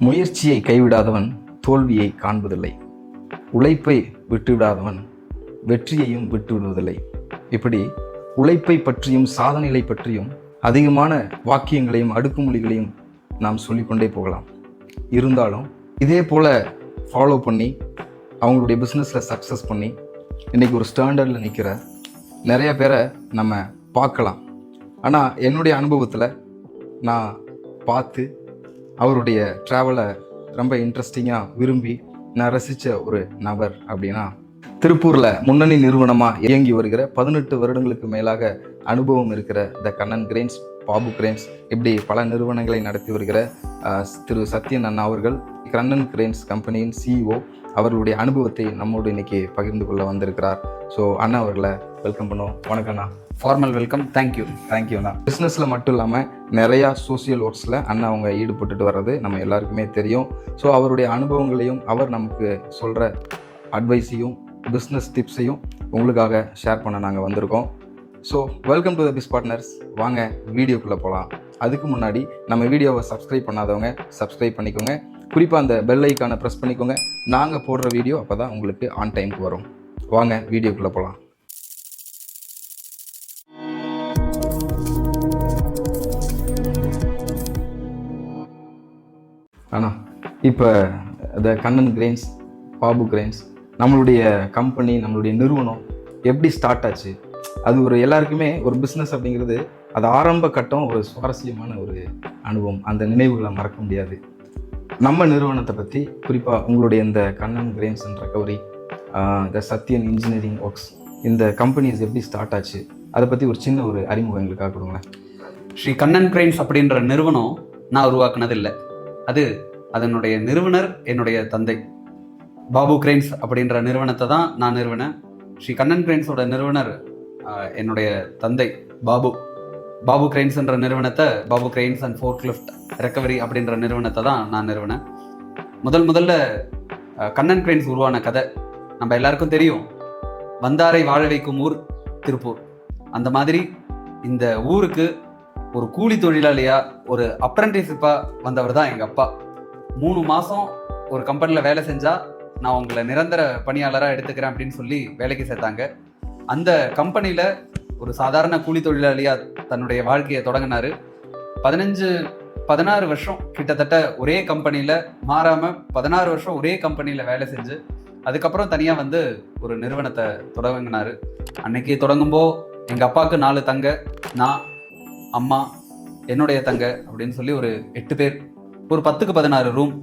முயற்சியை கைவிடாதவன் தோல்வியை காண்பதில்லை. உழைப்பை விட்டுவிடாதவன் வெற்றியையும் விட்டுவிடுவதில்லை. இப்படி உழைப்பை பற்றியும் சாதனைகளை பற்றியும் அதிகமான வாக்கியங்களையும் அடுக்குமொழிகளையும் நாம் சொல்லிக்கொண்டே போகலாம். இருந்தாலும் இதே போல் ஃபாலோ பண்ணி அவங்களுடைய பிஸ்னஸில் சக்ஸஸ் பண்ணி இன்றைக்கி ஒரு ஸ்டாண்டர்டில் நிற்கிற நிறைய பேரை நம்ம பார்க்கலாம். ஆனால் என்னுடைய அனுபவத்தில் நான் பார்த்து அவருடைய ட்ராவலை ரொம்ப இன்ட்ரெஸ்டிங்காக விரும்பி நான் ரசித்த ஒரு நபர் அப்படின்னா திருப்பூரில் முன்னணி நிறுவனமாக இயங்கி வருகிற பதினெட்டு வருடங்களுக்கு மேலாக அனுபவம் இருக்கிற the Kannan grains Babu grains இப்படி பல நிறுவனங்களை நடத்தி வருகிற திரு சத்யன் அண்ணா அவர்கள் கண்ணன் கிரெயின்ஸ் கம்பெனியின் சிஇஓ அவர்களுடைய அனுபவத்தை நம்மோடு இன்னைக்கு பகிர்ந்து கொள்ள வந்திருக்கிறார். ஸோ அண்ணா அவர்களை வெல்கம் பண்ணுவோம் வணக்கம் அண்ணா. Formal welcome thank you thank you அண்ணா பிஸ்னஸில் மட்டும் இல்லாமல் நிறையா சோஷியல் ஒர்க்ஸில் அண்ணா அவங்க ஈடுபட்டுட்டு வர்றது நம்ம எல்லாருக்குமே தெரியும். ஸோ அவருடைய அனுபவங்களையும் அவர் நமக்கு சொல்கிற அட்வைஸையும் பிஸ்னஸ் டிப்ஸையும் உங்களுக்காக ஷேர் பண்ண நாங்கள் வந்திருக்கோம். ஸோ வெல்கம் டு த பிஸ் பார்ட்னர்ஸ் வாங்க வீடியோக்குள்ளே போகலாம் அதுக்கு முன்னாடி நம்ம வீடியோவை சப்ஸ்கிரைப் பண்ணாதவங்க சப்ஸ்கிரைப் பண்ணிக்கோங்க. குறிப்பாக அந்த பெல் ஐக்கானை ப்ரெஸ் பண்ணிக்கோங்க. நாங்கள் போடுற வீடியோ அப்போ தான் உங்களுக்கு ஆன் டைமுக்கு வரும். வாங்க வீடியோக்குள்ளே போகலாம் இப்போ the Kannan grains Babu grains நம்மளுடைய கம்பெனி நம்மளுடைய நிறுவனம் எப்படி ஸ்டார்ட் ஆச்சு? அது ஒரு எல்லாருக்குமே ஒரு பிஸ்னஸ் அப்படிங்கிறது அது ஆரம்ப கட்டம் ஒரு சுவாரஸ்யமான ஒரு அனுபவம். அந்த நினைவுகளை மறக்க முடியாது. நம்ம நிறுவனத்தை பற்றி குறிப்பாக உங்களுடைய இந்த Kannan cranes and recovery the Sathyan engineering works இந்த கம்பெனிஸ் எப்படி ஸ்டார்ட் ஆச்சு? அதை பற்றி ஒரு சின்ன ஒரு அறிமுகம் எங்களுக்காக கொடுங்களேன். ஸ்ரீ கண்ணன் கிரெயின்ஸ் அப்படின்ற நிறுவனம் நான் உருவாக்குனது இல்லை அது அதனுடைய நிறுவனர் என்னுடைய தந்தை. பாபு கிரெயின்ஸ் அப்படின்ற நிறுவனத்தை தான் நான் நிறுவனேன். ஸ்ரீ கண்ணன் கிரெயின்ஸோட நிறுவனர் என்னுடைய தந்தை பாபு. பாபு கிரெயின்ஸ்ன்ற நிறுவனத்தை Babu cranes and forklift recovery அப்படின்ற நிறுவனத்தை தான் நான் நிறுவனேன். முதல் முதல்ல கண்ணன் கிரெயின்ஸ் உருவான கதை நம்ம எல்லாருக்கும் தெரியும். வந்தாரை வாழ வைக்கும் ஊர் திருப்பூர். அந்த மாதிரி இந்த ஊருக்கு ஒரு கூலி தொழிலாளியாக ஒரு அப்ரண்டிஸிப்பாக வந்தவர் தான் எங்கள் அப்பா. மூணு மாதம் ஒரு கம்பெனியில் வேலை செஞ்சால் நான் உங்களை நிரந்தர பணியாளராக எடுத்துக்கிறேன் அப்படின்னு சொல்லி வேலைக்கு சேர்த்தாங்க. அந்த கம்பெனியில் ஒரு சாதாரண கூலி தொழிலாளியாக தன்னுடைய வாழ்க்கையை தொடங்கினார். பதினஞ்சு பதினாறு வருஷம் கிட்டத்தட்ட ஒரே கம்பெனியில் மாறாமல் பதினாறு வருஷம் ஒரே கம்பெனியில் வேலை செஞ்சு அதுக்கப்புறம் தனியாக வந்து ஒரு நிறுவனத்தை தொடங்கினார். அன்னைக்கு தொடங்கும்போ எங்கள் அப்பாவுக்கு நாலு தங்க நான் அம்மா என்னுடைய தங்க அப்படின்னு சொல்லி ஒரு எட்டு பேர் ஒரு பத்துக்கு பதினாறு ரூம்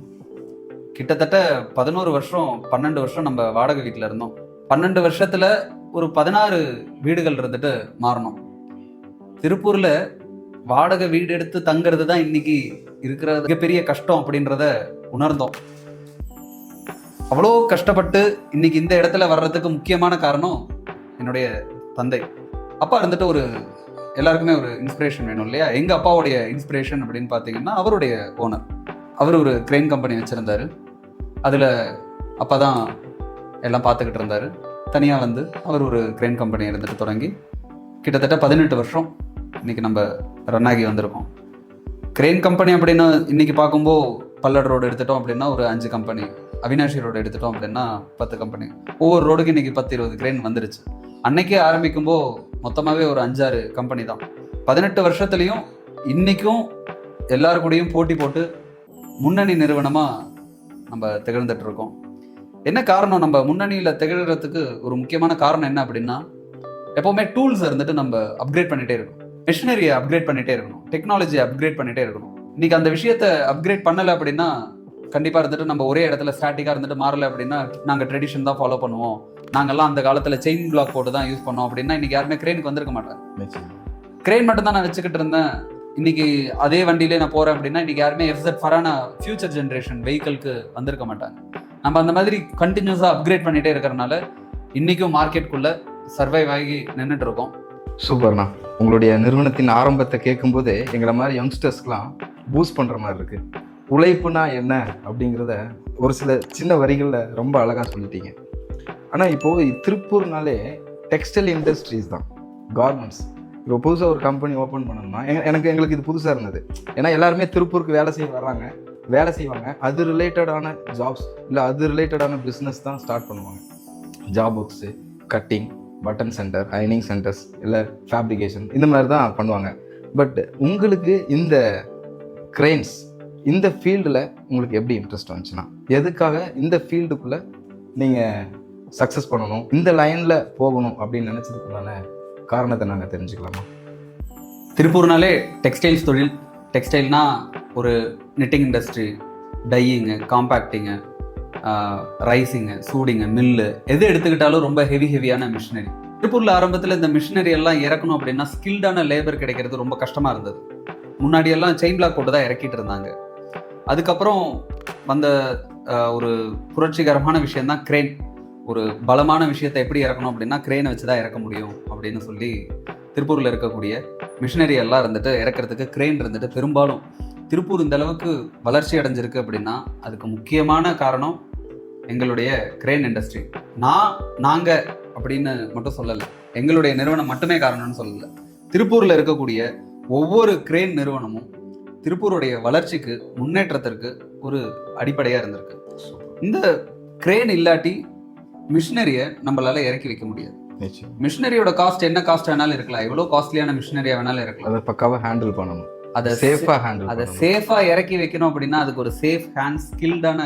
கிட்டத்தட்ட பதினோரு வருஷம் பன்னெண்டு வருஷம் நம்ம வாடகை வீட்டில் இருந்தோம். பன்னெண்டு வருஷத்தில் ஒரு பதினாறு வீடுகள் இருந்துட்டு மாறணும். திருப்பூரில் வாடகை வீடு எடுத்து தங்குறது தான் இன்னைக்கு இருக்கிற மிகப்பெரிய கஷ்டம் அப்படின்றத உணர்ந்தோம். அவ்வளோ கஷ்டப்பட்டு இன்னைக்கு இந்த இடத்துல வர்றதுக்கு முக்கியமான காரணம் என்னுடைய தந்தை. அப்பா இருந்துட்டு ஒரு எல்லாருக்குமே ஒரு இன்ஸ்பிரேஷன் வேணும் இல்லையா? எங்கள் அப்பாவுடைய இன்ஸ்பிரேஷன் அப்படின்னு பார்த்தீங்கன்னா அவருடைய ஓனர் அவர் ஒரு கிரெயின் கம்பெனி வச்சுருந்தார். அதில் அப்பா தான் எல்லாம் பார்த்துக்கிட்டு இருந்தார். தனியாக வந்து அவர் ஒரு கிரெயின் கம்பெனி இருந்துட்டு தொடங்கி கிட்டத்தட்ட பதினெட்டு வருஷம் இன்றைக்கி நம்ம ரன் ஆகி வந்திருக்கோம். கிரெயின் கம்பெனி அப்படின்னா இன்றைக்கி பார்க்கும்போது பல்லட் ரோடு எடுத்துட்டோம் அப்படின்னா ஒரு அஞ்சு கம்பெனி அவினாஷி ரோடு எடுத்துட்டோம் அப்படின்னா பத்து கம்பெனி ஒவ்வொரு ரோடுக்கு இன்றைக்கி பத்து இருபது கிரெயின் வந்துருச்சு. அன்னைக்கே ஆரம்பிக்கும்போது மொத்தமாகவே ஒரு அஞ்சாறு கம்பெனி தான். பதினெட்டு வருஷத்துலையும் இன்றைக்கும் எல்லாரு கூடயும் போட்டி போட்டு முன்னணி நிறுவனமாக நம்ம திகழ்ந்துட்டு இருக்கோம் என்ன காரணம் நம்ம முன்னணியில் திகழ்கிறதுக்கு ஒரு முக்கியமான காரணம் என்ன அப்படின்னா எப்போவுமே டூல்ஸ் இருந்துட்டு நம்ம அப்கிரேட் பண்ணிகிட்டே இருக்கணும். மிஷினரியை அப்கிரேட் பண்ணிகிட்டே இருக்கணும். டெக்னாலஜியை அப்கிரேட் பண்ணிகிட்டே இருக்கணும். இன்னைக்கு அந்த விஷயத்தை அப்கிரேட் பண்ணலை அப்படின்னா கண்டிப்பாக இருந்துட்டு நம்ம ஒரே இடத்துல ஸ்டாட்டிக்காக இருந்துட்டு மாறலை அப்படின்னா நாங்கள் ட்ரெடிஷன் தான் ஃபாலோ பண்ணுவோம். நாங்கெல்லாம் அந்த காலத்தில் செயின் பிளாக் போட்டு தான் யூஸ் பண்ணோம் அப்படின்னா இன்னைக்கு யாருமே கிரெயினுக்கு வந்திருக்க மாட்டாங்க. கிரெயின் மட்டும் தான் நான் வச்சுக்கிட்டு இருந்தேன். இன்னைக்கு அதே வண்டியிலே நான் போறேன் அப்படின்னா இன்னைக்கு யாருமே எஃப்செட் ஃபரான ஃபியூச்சர் ஜென்ரேஷன் வெஹிக்கிள்க்கு வந்திருக்க மாட்டாங்க. நம்ம அந்த மாதிரி கண்டினியூஸா அப்கிரேட் பண்ணிட்டே இருக்கிறனால இன்னைக்கும் மார்க்கெட்டுக்குள்ள சர்வைவ் ஆகி நின்றுட்டு இருக்கோம். சூப்பர்ண்ணா உங்களுடைய நிறுவனத்தின் ஆரம்பத்தை கேட்கும்போது எங்களை மாதிரி யங்ஸ்டர்ஸ்க்கெலாம் பூஸ்ட் பண்ணுற மாதிரி இருக்குது உழைப்புனா என்ன அப்படிங்கிறத ஒரு சில சின்ன வரிகளில் ரொம்ப அழகாக சொல்லிட்டீங்க. ஆனால் இப்போது திருப்பூர்னாலே டெக்ஸ்டைல் இண்டஸ்ட்ரீஸ் தான். கார்மெண்ட்ஸ் இப்போ புதுசாக ஒரு கம்பெனி ஓப்பன் பண்ணணும்னா எனக்கு எங்களுக்கு இது புதுசாக இருந்தது. ஏன்னா எல்லாருமே திருப்பூருக்கு வேலை செய்ய வர்றாங்க. வேலை செய்வாங்க. அது ரிலேட்டடான ஜாப்ஸ் இல்லை அது ரிலேட்டடான பிஸ்னஸ் தான் ஸ்டார்ட் பண்ணுவாங்க. Job works cutting button centre அயனிங் centres இல்லை ஃபேப்ரிகேஷன் இந்த மாதிரி தான் பண்ணுவாங்க. பட் உங்களுக்கு இந்த கிரெயின்ஸ் இந்த ஃபீல்டில் உங்களுக்கு எப்படி இன்ட்ரெஸ்ட் வந்துச்சுன்னா எதுக்காக இந்த ஃபீல்டுக்குள்ளே நீங்கள் சக்ஸஸ் பண்ணணும். இந்த லைனில் போகணும் அப்படின்னு நினச்சதுக்குள்ளான காரணத்தை நாங்கள் தெரிஞ்சுக்கலாமா? திருப்பூர்னாலே டெக்ஸ்டைல்ஸ் தொழில் டெக்ஸ்டைல்னா ஒரு knitting industry dyeing compacting raising sueding mill எது எடுத்துக்கிட்டாலும் ரொம்ப ஹெவி ஹெவியான மிஷினரி திருப்பூரில் ஆரம்பத்தில் இந்த மிஷினரி எல்லாம் இறக்கணும் அப்படின்னா ஸ்கில்டான லேபர் கிடைக்கிறது ரொம்ப கஷ்டமாக இருந்தது. முன்னாடி எல்லாம் செயின் பிளாக் போட்டு தான் இறக்கிட்டு இருந்தாங்க. அதுக்கப்புறம் வந்த ஒரு புரட்சிகரமான விஷயந்தான் கிரேன் ஒரு பலமான விஷயத்தை எப்படி இறக்கணும் அப்படின்னா கிரேனை வச்சு தான் இறக்க முடியும் அப்படின்னு சொல்லி திருப்பூரில் இருக்கக்கூடிய மிஷினரி எல்லாம் இருந்துட்டு இறக்கிறதுக்கு கிரெயின் இருந்துட்டு பெரும்பாலும் திருப்பூர் இந்த அளவுக்கு வளர்ச்சி அடைஞ்சிருக்கு அப்படின்னா அதுக்கு முக்கியமான காரணம் எங்களுடைய கிரெயின் இண்டஸ்ட்ரி நான் நாங்க அப்படின்னு மட்டும் சொல்லலை. எங்களுடைய நிறுவனம் மட்டுமே காரணம்னு சொல்லல. திருப்பூர்ல இருக்கக்கூடிய ஒவ்வொரு கிரெயின் நிறுவனமும் திருப்பூருடைய வளர்ச்சிக்கு முன்னேற்றத்திற்கு ஒரு அடிப்படையா இருந்திருக்கு. இந்த கிரெயின் இல்லாட்டி மிஷினரியை நம்மளால இறக்கி வைக்க முடியாது. மிஷினரியோட காஸ்ட் என்ன காஸ்ட் வேணாலும் இருக்கலாம். எவ்வளவு காஸ்ட்லியான மிஷினரியா வேணாலும் இருக்கலாம். அதை பக்காவாக ஹேண்டில் பண்ணணும். அதை சேஃபாக ஹேண்டில் அதை சேஃபா இறக்கி வைக்கணும் அப்படின்னா அதுக்கு ஒரு சேஃப் ஹேண்ட் ஸ்கில்டான.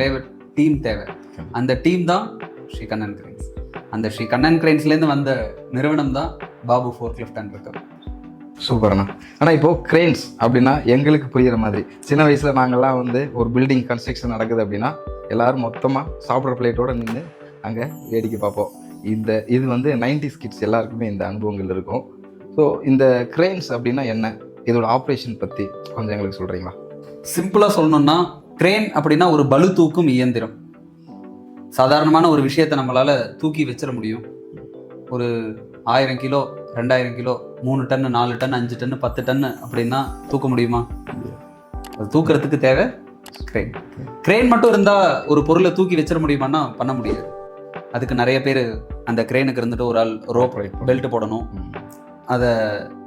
லேபர் டீம் தேவை. அந்த டீம் தான் ஸ்ரீ கண்ணன் கிரைன்ஸ். அந்த ஸ்ரீ கண்ணன் கிரைன்ஸ்லேருந்து வந்த நிறுவனம் தான் Babu forklift and recover சூப்பர்ண்ணா ஆனால் இப்போ கிரெயின்ஸ் அப்படின்னா எங்களுக்கு புரியுற மாதிரி. சின்ன வயசில் நாங்கள்லாம் வந்து ஒரு பில்டிங் கன்ஸ்ட்ரக்ஷன் நடக்குது அப்படின்னா எல்லாரும் மொத்தமாக சாப்பிட்ற பிளேட்டோட நின்று அங்கே வேடிக்கை பார்ப்போம். இந்த இது வந்து 90s கிட்ஸ் எல்லாருக்குமே இந்த அனுபவங்கள் இருக்கும். ஸோ இந்த கிரெயின்ஸ் அப்படின்னா என்ன? இதோட ஆப்ரேஷன் பற்றி கொஞ்சம் எங்களுக்கு சொல்கிறீங்களா சிம்பிளாக சொல்லணும்னா கிரெயின் அப்படின்னா ஒரு பளு தூக்கும் இயந்திரம். சாதாரணமான ஒரு விஷயத்தை நம்மளால் தூக்கி வச்சிட முடியும். ஒரு ஆயிரம் கிலோ ரெண்டாயிரம் கிலோ மூணு டன்னு நாலு டன் அஞ்சு டன்னு பத்து டன்னு அப்படின்னா தூக்க முடியுமா? அது தூக்கிறதுக்கு தேவை கிரெயின் கிரெயின் மட்டும் இருந்தா ஒரு பொருளை தூக்கி வச்சிட முடியுமான்னா பண்ண முடியாது. அதுக்கு நிறைய பேர் அந்த கிரெயினுக்கு இருந்துட்டு ஒரு ஆள் ரோப் பெல்ட் போடணும். அதை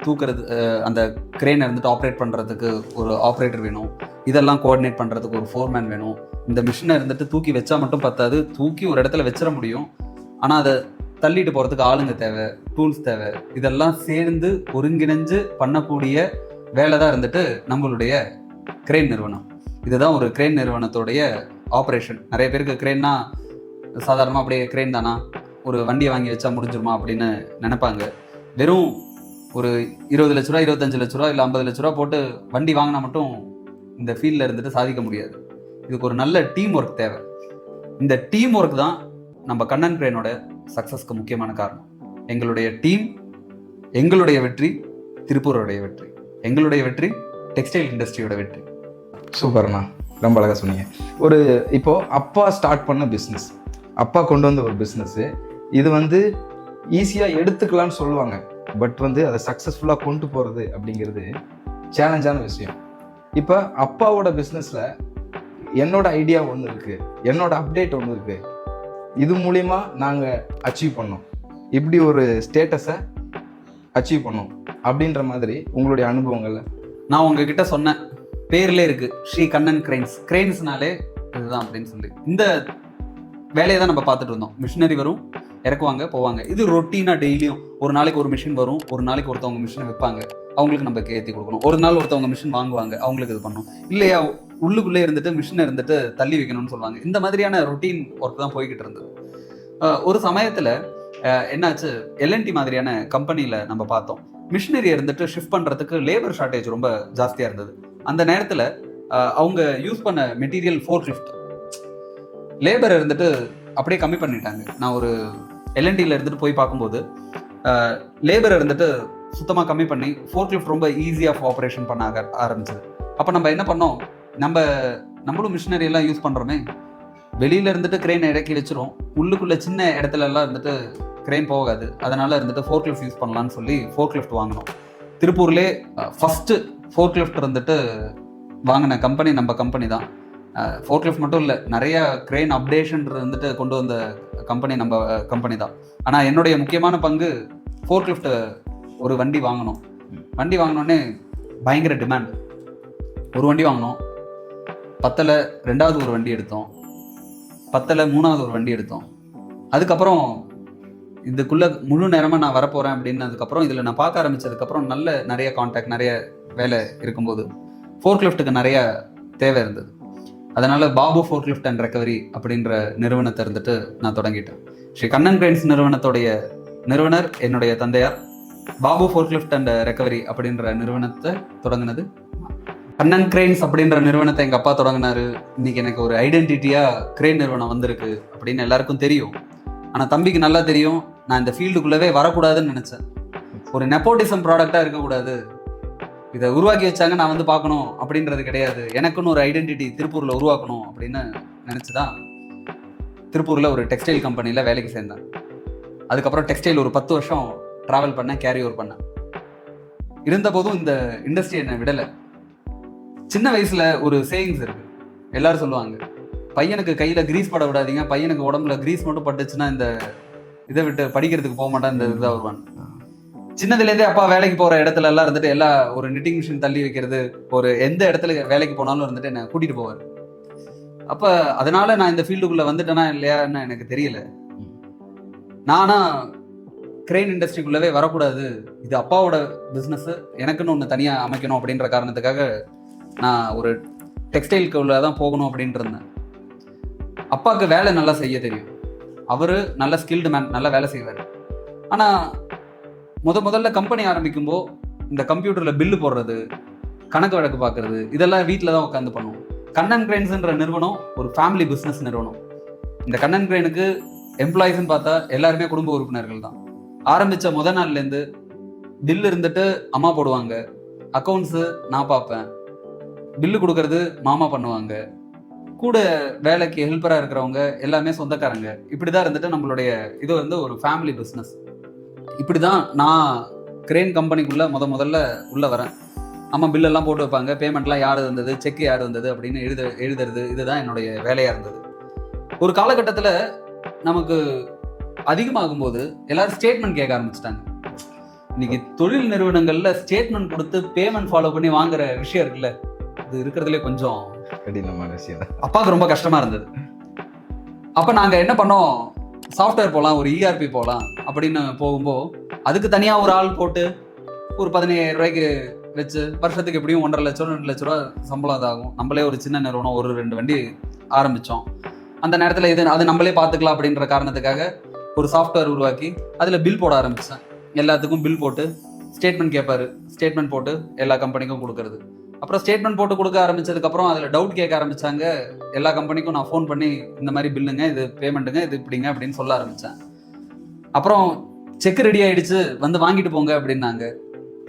தூக்குறது அந்த கிரெயினை இருந்துட்டு ஆப்ரேட் பண்ணுறதுக்கு ஒரு ஆப்ரேட்டர் வேணும். இதெல்லாம் கோஆர்டினேட் பண்ணுறதுக்கு ஒரு ஃபோர்மேன் வேணும். இந்த மிஷினை இருந்துட்டு தூக்கி வச்சா மட்டும் பத்தாது. தூக்கி ஒரு இடத்துல வச்சிட முடியும். ஆனால் அதை தள்ளிட்டு போகிறதுக்கு ஆளுங்க தேவை டூல்ஸ் தேவை. இதெல்லாம் சேர்ந்து ஒருங்கிணைஞ்சு பண்ணக்கூடிய வேலை தான் இருந்துட்டு நம்மளுடைய கிரெயின் நிறுவனம். இதுதான் ஒரு கிரேன் நிறுவனத்தோடைய ஆப்ரேஷன் நிறைய பேருக்கு கிரேன்னா சாதாரணமாக அப்படியே கிரேன் தானா? ஒரு வண்டியை வாங்கி வச்சா முடிஞ்சிருமா அப்படின்னு நினைப்பாங்க. வெறும் ஒரு இருபது லட்ச ரூபா இருபத்தஞ்சு லட்ச ரூபா இல்லை ஐம்பது லட்ச ரூபா போட்டு வண்டி வாங்கினா மட்டும் இந்த ஃபீல்டில் இருந்துட்டு சாதிக்க முடியாது. இதுக்கு ஒரு நல்ல டீம் ஒர்க் தேவை. இந்த டீம் ஒர்க் தான் நம்ம கண்ணன் கிரேனோட சக்ஸஸ்க்கு முக்கியமான காரணம். எங்களுடைய டீம் எங்களுடைய வெற்றி திருப்பூரோடைய வெற்றி. எங்களுடைய வெற்றி டெக்ஸ்டைல் இண்டஸ்ட்ரியோட வெற்றி. சூப்பர்ண்ணா. ரொம்ப அழகாக சொன்னீங்க. ஒரு இப்போது அப்பா ஸ்டார்ட் பண்ண பிஸ்னஸ் அப்பா கொண்டு வந்த ஒரு பிஸ்னஸ்ஸு இது வந்து ஈஸியாக எடுத்துக்கலாம்னு சொல்லுவாங்க. பட் வந்து அதை சக்ஸஸ்ஃபுல்லாக கொண்டு போகிறது அப்படிங்கிறது சேலஞ்சான விஷயம். இப்போ அப்பாவோட பிஸ்னஸில் என்னோட ஐடியா ஒன்று இருக்குது என்னோட அப்டேட் ஒன்று இருக்குது இது மூலிமா நாங்கள் அச்சீவ் பண்ணோம். இப்படி ஒரு ஸ்டேட்டஸை அச்சீவ் பண்ணோம். அப்படின்ற மாதிரி உங்களுடைய அனுபவங்கள்ல? நான் உங்ககிட்ட சொன்னேன். பேர்ல இருக்கு. ஸ்ரீ கண்ணன் கிரெயின்ஸ் கிரெயின்ஸ்னாலே இதுதான் அப்படின்னு சொல்லி. இந்த வேலையை தான் நம்ம பார்த்துட்டு இருந்தோம். மிஷினரி வரும் இறக்குவாங்க போவாங்க. இது ரொட்டீனா டெய்லியும். ஒரு நாளைக்கு ஒரு மிஷின் வரும் ஒரு நாளைக்கு ஒருத்தவங்க மிஷினை வைப்பாங்க. அவங்களுக்கு நம்ம ஏற்றி கொடுக்கணும். ஒரு நாள் ஒருத்தவங்க மிஷின் வாங்குவாங்க அவங்களுக்கு இது பண்ணணும். இல்லையா உள்ளுக்குள்ளே இருந்துட்டு மிஷினை இருந்துட்டு தள்ளி வைக்கணும்னு சொல்லுவாங்க. இந்த மாதிரியான ரொட்டீன் ஒர்க் தான் போய்கிட்டு இருந்தது. ஒரு சமயத்தில் என்னாச்சு? எல்என்டி மாதிரியான கம்பெனியில் நம்ம பார்த்தோம். மிஷினரி இருந்துட்டு ஷிஃப்ட் பண்ணுறதுக்கு லேபர் ஷார்ட்டேஜ் ரொம்ப ஜாஸ்தியாக இருந்தது. அந்த நேரத்தில் அவங்க யூஸ் பண்ண மெட்டீரியல் ஃபோர் லிஃப்ட் லேபர் இருந்துட்டு அப்படியே கம்மி பண்ணிட்டாங்க. நான் ஒரு எல்என்டியில் இருந்துட்டு போய் பார்க்கும்போது லேபர் இருந்துட்டு சுத்தமாக கம்மி பண்ணி ஃபோர் லிஃப்ட் ரொம்ப ஈஸியாக ஆப்ரேஷன் பண்ண ஆக- ஆரம்பிச்சது. அப்போ நம்ம என்ன பண்ணோம்? நம்ம நம்மளும் மிஷினரி எல்லாம் யூஸ் பண்ணுறோமே வெளியில இருந்துட்டு கிரெயின் இறக்கி வச்சிரும். உள்ளுக்குள்ள சின்ன இடத்துல எல்லாம் இருந்துட்டு கிரெயின் போகாது. அதனால இருந்துட்டு ஃபோர்க் லிஃப்ட் யூஸ் பண்ணலாம்னு சொல்லி ஃபோர்க் லிஃப்ட் வாங்கினோம் திருப்பூர்லே ஃபஸ்ட்டு ஃபோர்க் லிஃப்ட் இருந்துட்டு வாங்கின கம்பெனி நம்ம கம்பெனி தான். ஃபோர்க் லிஃப்ட் மட்டும் இல்லை நிறைய கிரெயின் அப்டேஷன் வந்துட்டு கொண்டு வந்த கம்பெனி நம்ம கம்பெனி தான். ஆனால் என்னுடைய முக்கியமான பங்கு ஃபோர்க் லிஃப்ட் ஒரு வண்டி வாங்கினோம் வண்டி வாங்கினோடனே பயங்கர டிமாண்ட் ஒரு வண்டி வாங்கினோம். பத்தில் ரெண்டாவது ஒரு வண்டி எடுத்தோம். பத்தில் மூணாவது ஒரு வண்டி எடுத்தோம். அதுக்கப்புறம் இதுக்குள்ளே முழு நேரமாக நான் வரப்போகிறேன் அப்படின்னதுக்கப்புறம் இதில் நான் பார்க்க ஆரம்பித்ததுக்கப்புறம் நல்ல நிறைய காண்டாக்ட் நிறைய வேலை இருக்கும்போது ஃபோர்க் லிஃப்ட்டுக்கு நிறைய தேவை இருந்தது. அதனால Babu fork lift and recovery அப்படின்ற நிறுவனத்தை இருந்துட்டு நான் தொடங்கிட்டேன். ஸ்ரீ கண்ணன் கிரைன்ஸ் நிறுவனத்துடைய நிறுவனர் என்னுடைய தந்தையார். Babu fork lift and recovery அப்படின்ற நிறுவனத்தை தொடங்கினது. கண்ணன் கிரெயின்ஸ் அப்படின்ற நிறுவனத்தை எங்கள் அப்பா தொடங்கினாரு. இன்னைக்கு எனக்கு ஒரு ஐடென்டிட்டியாக கிரெயின் நிறுவனம் வந்திருக்கு அப்படின்னு எல்லாருக்கும் தெரியும். ஆனால் தம்பிக்கு நல்லா தெரியும். நான் இந்த ஃபீல்டுக்குள்ளவே வரக்கூடாதுன்னு நினச்சேன். ஒரு நெப்போட்டிசம் ப்ராடக்டாக இருக்கக்கூடாது. இதை உருவாக்கி வச்சாங்க நான் வந்து பார்க்கணும் அப்படின்றது கிடையாது. எனக்குன்னு ஒரு ஐடென்டிட்டி திருப்பூர்ல உருவாக்கணும் அப்படின்னு நினைச்சுதான் திருப்பூர்ல ஒரு டெக்ஸ்டைல் கம்பெனில வேலைக்கு சேர்ந்தேன். அதுக்கப்புறம் டெக்ஸ்டைல் ஒரு பத்து வருஷம் டிராவல் பண்ணேன் கேரி ஓவர் பண்ணேன். இருந்தபோதும் இந்த இண்டஸ்ட்ரி என்னை விடலை. சின்ன வயசுல ஒரு சேயிங்ஸ் இருக்கு. எல்லாரும் சொல்லுவாங்க பையனுக்கு கையில கிரீஸ் பட விடாதீங்க பையனுக்கு உடம்புல கிரீஸ் மட்டும் பட்டுச்சுன்னா இந்த இதை விட்டு படிக்கிறதுக்கு போக மாட்டான் இந்த இதாக வருவான். சின்னதுலேருந்தே அப்பா வேலைக்கு போகிற இடத்துல எல்லாம் இருந்துட்டு எல்லா ஒரு நிட்டிங் மிஷின் தள்ளி வைக்கிறது ஒரு எந்த இடத்துல வேலைக்கு போனாலும் இருந்துட்டு என்னை கூட்டிட்டு போவார். அப்போ அதனால நான் இந்த ஃபீல்டுக்குள்ளே வந்துட்டேனா இல்லையான்னு எனக்கு தெரியல. நானா கிரெயின் இண்டஸ்ட்ரிக்குள்ளவே வரக்கூடாது. இது அப்பாவோட பிஸ்னஸ் எனக்குன்னு ஒன்று தனியாக அமைக்கணும் அப்படின்ற காரணத்துக்காக நான் ஒரு டெக்ஸ்டைலுக்குள்ள தான் போகணும் அப்படின்ட்டு இருந்தேன். அப்பாவுக்கு வேலை நல்லா செய்ய தெரியும். அவர் நல்ல ஸ்கில்டு மேன் நல்லா வேலை செய்வார். ஆனால் முத முதல்ல கம்பெனி ஆரம்பிக்கும்போது இந்த கம்ப்யூட்டரில் பில்லு போடுறது கணக்கு வழக்கு பார்க்கறது இதெல்லாம் வீட்டில் தான் உட்காந்து பண்ணுவோம். கண்ணன் கிரைன்ஸ்ன்ற நிறுவனம் ஒரு ஃபேமிலி பிஸ்னஸ் நிறுவனம். இந்த கண்ணன் கிரைனுக்கு எம்ப்ளாயிஸ்ன்னு பார்த்தா எல்லாருமே குடும்ப உறுப்பினர்கள் தான். ஆரம்பித்த முத நாள்லேருந்து பில் இருந்துட்டு அம்மா போடுவாங்க. அக்கௌண்ட்ஸு நான் பார்ப்பேன். பில்லு கொடுக்கறது மாமா பண்ணுவாங்க. கூட வேலைக்கு ஹெல்ப்பராக இருக்கிறவங்க எல்லாமே சொந்தக்காரங்க. இப்படி தான் இருந்துட்டு நம்மளுடைய இது வந்து ஒரு ஃபேமிலி பிஸ்னஸ் இப்படி தான் நான் கிரெயின் கம்பெனிக்குள்ளே முத முதல்ல உள்ளே வரேன். அம்மா பில்லெல்லாம் போட்டு வைப்பாங்க. பேமெண்ட்லாம் யார் இருந்தது செக் யார் இருந்தது அப்படின்னு எழுத எழுதுறது இதுதான் என்னுடைய வேலையாக இருந்தது. ஒரு காலகட்டத்தில் நமக்கு அதிகமாகும் போது எல்லாரும் ஸ்டேட்மெண்ட் கேட்க ஆரம்பிச்சிட்டாங்க. இன்னைக்கு தொழில் நிறுவனங்கள்ல ஸ்டேட்மெண்ட் கொடுத்து பேமெண்ட் ஃபாலோ பண்ணி வாங்குற விஷயம் இருக்குல்ல? இது இருக்கிறதுலே கொஞ்சம் கடினமான விஷயம். அப்பாவுக்கு ரொம்ப கஷ்டமா இருந்தது. அப்ப நாங்க என்ன பண்ணோம்? சாஃப்ட்வேர் போகலாம் ஒரு இஆர்பி போகலாம் அப்படின்னு போகும்போது அதுக்கு தனியாக ஒரு ஆள் போட்டு ஒரு பதினேழு ரூபாய்க்கு வச்சு வருஷத்துக்கு எப்படியும் ஒன்றரை லட்சம் ரெண்டு லட்ச ரூபா சம்பளம் இதாகும். நம்மளே ஒரு சின்ன நிறுவனம் ஒரு ரெண்டு வண்டி ஆரம்பித்தோம் அந்த நேரத்தில் இது அது நம்மளே பார்த்துக்கலாம் அப்படின்ற காரணத்துக்காக ஒரு சாஃப்ட்வேர் உருவாக்கி அதில் பில் போட ஆரம்பித்தேன் எல்லாத்துக்கும் பில் போட்டு ஸ்டேட்மெண்ட் கேட்பாரு ஸ்டேட்மெண்ட் போட்டு எல்லா கம்பெனிக்கும் கொடுக்கறது. அப்புறம் ஸ்டேட்மெண்ட் போட்டு கொடுக்க ஆரம்பிச்சதுக்கப்புறம் அதில் டவுட் கேட்க ஆரம்பித்தாங்க எல்லா கம்பெனிக்கும் நான் ஃபோன் பண்ணி இந்த மாதிரி பில்லுங்க இது பேமெண்ட்டுங்க இது இப்படிங்க அப்படின்னு சொல்ல ஆரம்பித்தேன் அப்புறம் செக் ரெடி ஆகிடுச்சு வந்து வாங்கிட்டு போங்க அப்படின்னாங்க.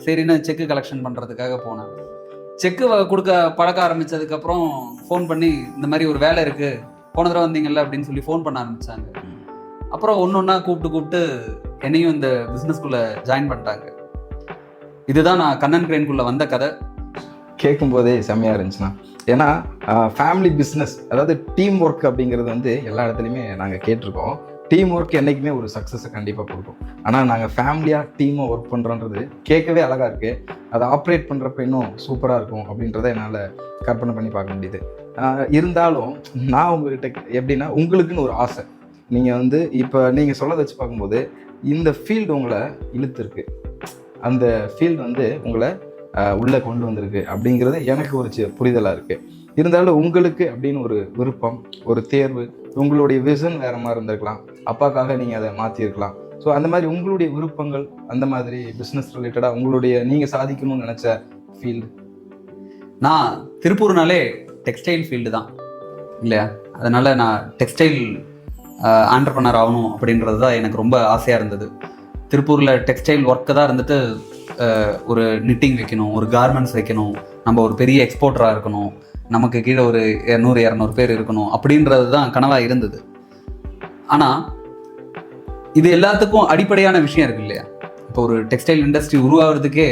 சரின்னு செக்கு கலெக்ஷன் பண்ணுறதுக்காக போனேன். செக்கு கொடுக்க பழக்க ஆரம்பித்ததுக்கப்புறம் ஃபோன் பண்ணி இந்த மாதிரி ஒரு வேலை இருக்குது போன தடவை வந்தீங்கல்ல அப்படின்னு சொல்லி ஃபோன் பண்ண ஆரம்பித்தாங்க அப்புறம் ஒன்று ஒன்றா கூப்பிட்டு கூப்பிட்டு என்னையும் இந்த பிஸ்னஸ்குள்ளே ஜாயின் பண்ணிட்டாங்க. இதுதான் நான் கண்ணன் கிரெயின்குள்ளே வந்த கதை. கேட்கும் போதே செம்மையாக இருந்துச்சுன்னா ஏன்னா ஃபேமிலி பிஸ்னஸ் அதாவது டீம் ஒர்க் அப்படிங்கிறது வந்து எல்லா இடத்துலையுமே நாங்கள் கேட்டிருக்கோம். டீம் ஒர்க் என்றைக்குமே ஒரு சக்ஸஸை கண்டிப்பாக கொடுக்கும். ஆனால் நாங்கள் ஃபேமிலியாக டீமாக ஒர்க் பண்ணுறோன்றது கேட்கவே அழகாக இருக்குது அதை ஆப்ரேட் பண்ணுறப்ப இன்னும் சூப்பராக இருக்கும் அப்படின்றத என்னால் கற்பனை பண்ணி பார்க்க முடியுது. இருந்தாலும் நான் உங்ககிட்ட எப்படின்னா உங்களுக்குன்னு ஒரு ஆசை. நீங்கள் வந்து இப்போ நீங்கள் சொல்ல வச்சு பார்க்கும்போது இந்த ஃபீல்டு உங்களை இழுத்துருக்கு. அந்த ஃபீல்டு வந்து உங்களை உள்ளே கொண்டு வந்திருக்கு அப்படிங்கிறது எனக்கு ஒரு புரிதலாக இருக்குது இருந்தாலும் உங்களுக்கு அப்படின்னு ஒரு விருப்பம் ஒரு தேர்வு உங்களுடைய விஷன் வேறு மாதிரி இருந்திருக்கலாம். அப்பாக்காக நீங்கள் அதை மாற்றியிருக்கலாம் ஸோ அந்த மாதிரி உங்களுடைய விருப்பங்கள் அந்த மாதிரி பிஸ்னஸ் ரிலேட்டடாக உங்களுடைய நீங்கள் சாதிக்கணும்னு நினச்ச ஃபீல்டு நான் திருப்பூர்னாலே டெக்ஸ்டைல் ஃபீல்டு தான். இல்லையா? அதனால் நான் டெக்ஸ்டைல் ஆண்டர்பனர் ஆகணும் அப்படின்றது தான் எனக்கு ரொம்ப ஆசையாக இருந்தது. திருப்பூரில் டெக்ஸ்டைல் ஒர்க்கு தான் இருந்துட்டு ஒரு நிட்டிங் வைக்கணும் ஒரு கார்மெண்ட்ஸ் வைக்கணும் நம்ம ஒரு பெரிய எக்ஸ்போர்ட்டராக இருக்கணும் நமக்கு கீழே ஒரு இரநூறு இரநூறு பேர் இருக்கணும் அப்படின்றது தான் கனவாக இருந்தது. ஆனால் இது எல்லாத்துக்கும் அடிப்படையான விஷயம் இருக்கு இல்லையா? இப்போ ஒரு டெக்ஸ்டைல் இண்டஸ்ட்ரி உருவாகிறதுக்கே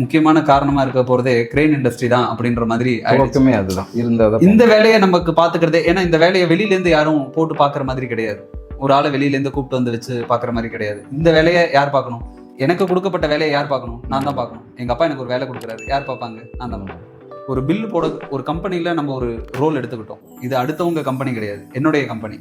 முக்கியமான காரணமா இருக்க போறதே கிரெயின் இண்டஸ்ட்ரி தான் அப்படின்ற மாதிரி அதுதான். இருந்தால் இந்த வேலையை நமக்கு பாத்துக்கிறதே ஏன்னா இந்த வேலையை வெளியில இருந்து யாரும் போட்டு பாக்குற மாதிரி கிடையாது. ஒரு ஆளை வெளியில இருந்து கூப்பிட்டு வந்து வச்சு பாக்குற மாதிரி கிடையாது. இந்த வேலையை யார் பார்க்கணும்? எனக்கு கொடுக்கப்பட்ட வேலையை யார் பார்க்கணும்? நான் தான் பார்க்கணும். எங்கள் அப்பா எனக்கு ஒரு வேலை கொடுக்குறாரு. யார் பார்ப்பாங்க? நான் தான் பார்க்கணும். ஒரு பில் போட ஒரு கம்பெனியில் நம்ம ஒரு ரோல் எடுத்துக்கிட்டோம். இது அடுத்தவங்க கம்பெனி கிடையாது. என்னுடைய கம்பெனி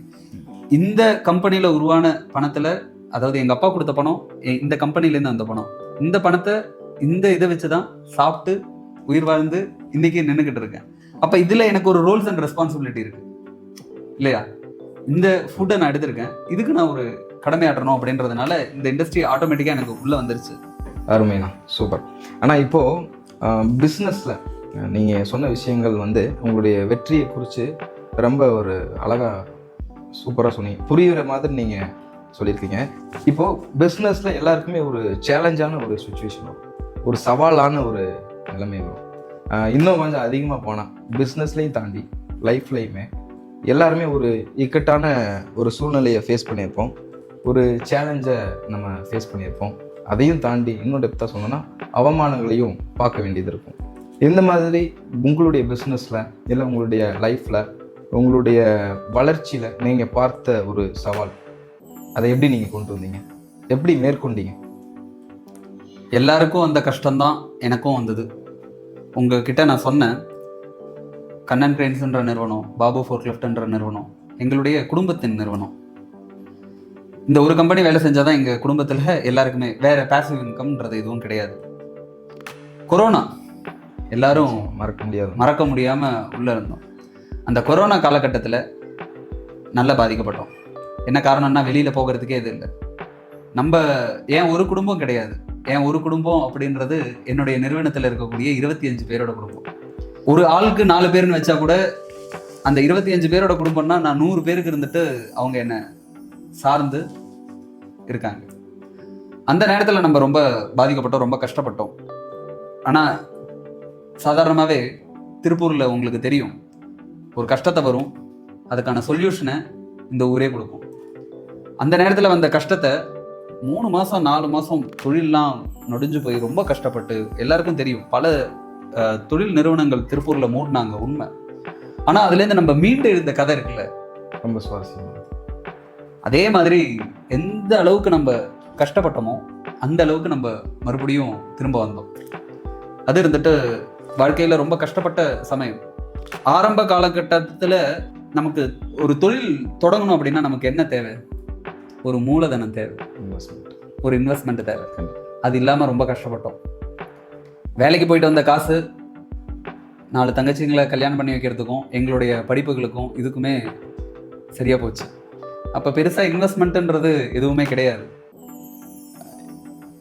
இந்த கம்பெனியில் உருவான பணத்தில் அதாவது எங்கள் அப்பா கொடுத்த பணம் எ- இந்த கம்பெனிலேருந்து அந்த பணம். இந்த பணத்தை இந்த இதை வச்சு தான் சாப்பிட்டு உயிர் வாழ்ந்து இன்னைக்கு நின்றுக்கிட்டு இருக்கேன். அப்போ இதில் எனக்கு ஒரு ரோல்ஸ் அண்ட் ரெஸ்பான்சிபிலிட்டி இருக்கு. இல்லையா? இந்த ஃபுட்டை நான் எடுத்திருக்கேன். இதுக்கு நான் ஒரு கடமையாற்றணும் அப்படின்றதுனால இந்த இண்டஸ்ட்ரி ஆட்டோமேட்டிக்காக எனக்கு உள்ளே வந்துருச்சு. அருமைண்ணா சூப்பர் ஆனால் இப்போது பிஸ்னஸில் நீங்கள் சொன்ன விஷயங்கள் வந்து உங்களுடைய வெற்றியை குறித்து ரொம்ப ஒரு அழகாக சூப்பராக சொன்னீங்க புரியுற மாதிரி நீங்கள் சொல்லியிருக்கீங்க. இப்போது பிஸ்னஸில் எல்லாருக்குமே ஒரு சேலஞ்சான ஒரு சுச்சுவேஷன் வரும். ஒரு சவாலான ஒரு நிலைமை வரும். இன்னும் கொஞ்சம் அதிகமாக போனால் பிஸ்னஸ்லையும் தாண்டி லைஃப்லையுமே எல்லாருமே ஒரு இக்கட்டான ஒரு சூழ்நிலையை ஃபேஸ் பண்ணியிருப்போம். ஒரு சேலஞ்சை நம்ம ஃபேஸ் பண்ணியிருப்போம். அதையும் தாண்டி இன்னும் டெப்த்தாக சொன்னோன்னா அவமானங்களையும் பார்க்க வேண்டியது இருக்கும். இந்த மாதிரி உங்களுடைய பிஸ்னஸில் இல்லை உங்களுடைய லைஃப்பில் உங்களுடைய வளர்ச்சியில் நீங்கள் பார்த்த ஒரு சவால் அதை எப்படி நீங்கள் கொண்டு வந்தீங்க? எப்படி மேற்கொண்டீங்க? எல்லாருக்கும் அந்த கஷ்டம்தான் எனக்கும் வந்தது. உங்ககிட்ட நான் சொன்னேன் கண்ணன் கிரெயின்ஸுன்ற நிறுவனம் பாபு ஃபோர்க்லிஃப்ட்ன்ற நிறுவனம் எங்களுடைய குடும்பத்தின் நிறுவனம். இந்த ஒரு கம்பெனி வேலை செஞ்சாதான் எங்க குடும்பத்துல எல்லாருக்குமே வேற பேசிவ் இன்கம்ன்றது எதுவும் கிடையாது. கொரோனா எல்லாரும் மறக்க முடியாது. மறக்க முடியாம உள்ள இருந்தோம். அந்த கொரோனா காலகட்டத்தில் நல்லா பாதிக்கப்பட்டோம். என்ன காரணம்னா வெளியில போகிறதுக்கே இது இல்லை. நம்ம ஏன் ஒரு குடும்பம் கிடையாது? ஏன் ஒரு குடும்பம் அப்படின்றது என்னுடைய நிறுவனத்தில் இருக்கக்கூடிய இருபத்தி அஞ்சு பேரோட குடும்பம். ஒரு ஆளுக்கு நாலு பேர்னு வச்சா கூட அந்த இருபத்தி அஞ்சு பேரோட குடும்பம்னா நான் நூறு பேருக்கு இருந்துட்டு அவங்க என்ன சார்ந்து இருக்காங்க. அந்த நேரத்தில் நம்ம ரொம்ப பாதிக்கப்பட்டோம் ரொம்ப கஷ்டப்பட்டோம். ஆனால் சாதாரணமாகவே திருப்பூரில் உங்களுக்கு தெரியும். ஒரு கஷ்டத்தை வரும் அதுக்கான சொல்யூஷனை இந்த ஊரே கொடுக்கும். அந்த நேரத்தில் வந்த கஷ்டத்தை மூணு மாதம் நாலு மாதம் தொழிலெலாம் நொடிஞ்சு போய் ரொம்ப கஷ்டப்பட்டு எல்லாருக்கும் தெரியும். பல தொழில் நிறுவனங்கள் திருப்பூரில் மூடினாங்க உண்மை. ஆனால் அதுலேருந்து நம்ம மீண்டு எழுந்த கதை இருக்குல்ல? ரொம்ப சுவாரஸ்யம். அதே மாதிரி எந்த அளவுக்கு நம்ம கஷ்டப்பட்டோமோ அந்த அளவுக்கு நம்ம மறுபடியும் திரும்ப வந்தோம். அது இருந்துட்டு வாழ்க்கையில் ரொம்ப கஷ்டப்பட்ட சமயம். ஆரம்ப காலகட்டத்தில் நமக்கு ஒரு தொழில் தொடங்கணும் அப்படின்னா நமக்கு என்ன தேவை? ஒரு மூலதனம் தேவை. இன்வெஸ்ட்மெண்ட் ஒரு இன்வெஸ்ட்மெண்ட் தேவை. அது இல்லாமல் ரொம்ப கஷ்டப்பட்டோம். வேலைக்கு போயிட்டு வந்த காசு நாலு தங்கச்சிங்களை கல்யாணம் பண்ணி வைக்கிறதுக்கும் எங்களுடைய படிப்புகளுக்கும் இதுக்குமே சரியாக போச்சு. அப்போ பெருசாக இன்வெஸ்ட்மெண்ட்டுன்றது எதுவுமே கிடையாது.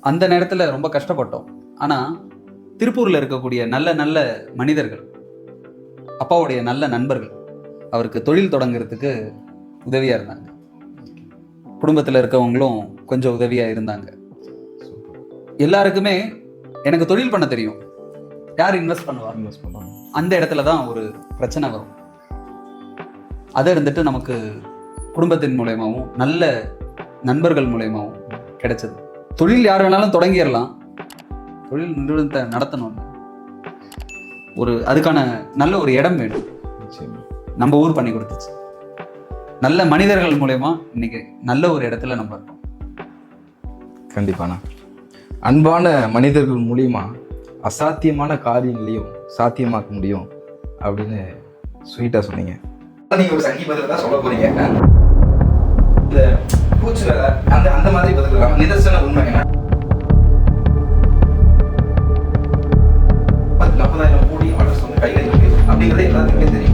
அந்த நேரத்தில் ரொம்ப கஷ்டப்பட்டோம். ஆனால் திருப்பூரில் இருக்கக்கூடிய நல்ல நல்ல மனிதர்கள் அப்பாவுடைய நல்ல நண்பர்கள் அவருக்கு தொழில் தொடங்குறதுக்கு உதவியாக இருந்தாங்க. குடும்பத்தில் இருக்கவங்களும் கொஞ்சம் உதவியாக இருந்தாங்க. எல்லாருக்குமே எனக்கு தொழில் பண்ண தெரியும். யார் இன்வெஸ்ட் பண்ணுவா? இன்வெஸ்ட் பண்ணுவாங்க. அந்த இடத்துல தான் ஒரு பிரச்சனை வரும். அதை இருந்துட்டு நமக்கு குடும்பத்தின் மூலயமாவும் நல்ல நண்பர்கள் மூலயமாவும் கிடைச்சது. தொழில் யார் வேணாலும் தொடங்கிடலாம். தொழில் நிறுவனத்தை நடத்தணும். ஒரு அதுக்கான நல்ல ஒரு இடம் வேணும். நம்ம ஊர் பண்ணி கொடுத்துச்சு. நல்ல மனிதர்கள் மூலயமா இன்னைக்கு நல்ல ஒரு இடத்துல நம்ம இருக்கோம். கண்டிப்பாண்ணா அன்பான மனிதர்கள் மூலியமா அசாத்தியமான காரியங்களையும் சாத்தியமாக்க முடியும் அப்படின்னு ஸ்வீட்டாக சொன்னீங்க. நீங்க ஒரு சங்கி பதில் தான் சொல்ல போறீங்க. இந்த பூச்சி வேலை அந்த அந்த மாதிரி பதில் நிதர்சன உண்மை என்ன? பத்து நாற்பதாயிரம் கோடி ஆர்டர்ஸ் வந்து கையில் இருக்கு அப்படிங்கிறது எல்லாத்துக்குமே தெரியும்.